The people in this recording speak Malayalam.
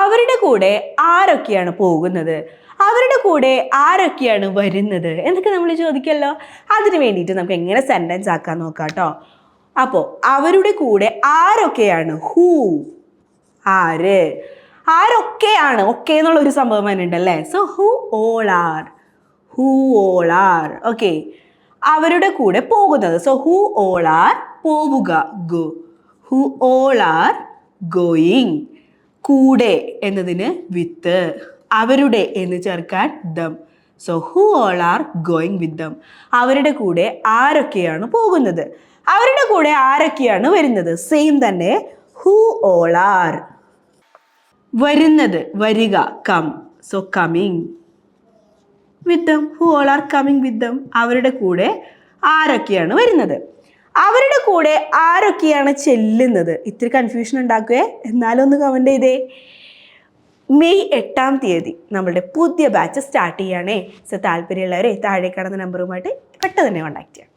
അവരുടെ കൂടെ ആരൊക്കെയാണ് പോകുന്നത്? അവരുടെ കൂടെ ആരൊക്കെയാണ് വരുന്നത്? എന്നൊക്കെ നമ്മൾ ചോദിക്കല്ലോ. അതിന് വേണ്ടിയിട്ട് നമുക്ക് എങ്ങനെ സെന്റൻസ് ആക്കാൻ നോക്കാം കേട്ടോ അപ്പോൾ അവരുടെ കൂടെ ആരൊക്കെയാണ്? ഹൂ ആര്? ആരൊക്കെയാണ്? ഒക്കെ എന്നുള്ള ഒരു സംഭവം തന്നെ ഉണ്ടല്ലേ? So who all are who all are okay അവരുടെ കൂടെ പോകുന്നത്. സോ ഹു ഓൾ ആർ പോവുക. Go who all are going കൂടെ എന്നതിന് വിത്ത് അവരുടെ എന്ന് ചേർക്കാൻ them. So who all are going with them അവരുടെ കൂടെ ആരൊക്കെയാണ് പോകുന്നത്? അവരുടെ കൂടെ ആരൊക്കെയാണ് വരുന്നത്? സെയിം തന്നെ ഹൂ ഓൾ ആർ വരുന്നത് വരിക come so coming with them who all are coming with them അവരുടെ കൂടെ ആരൊക്കെയാണ് വരുന്നത്? അവരുടെ കൂടെ ആരൊക്കെയാണ് ചെല്ലുന്നത്? ഇത്തിരി കൺഫ്യൂഷൻ ഉണ്ടാക്കുവേ. എന്നാലും ഒന്ന് കമന്റ് ചെയ്തേ. മെയ് എട്ടാം തീയതി നമ്മളുടെ പുതിയ ബാച്ച് സ്റ്റാർട്ട് ചെയ്യുകയാണേ സോ താല്പര്യമുള്ളവരെ താഴെ കാണുന്ന നമ്പറുമായിട്ട് പെട്ടെന്ന് തന്നെ കോൺടാക്ട് ചെയ്യാം.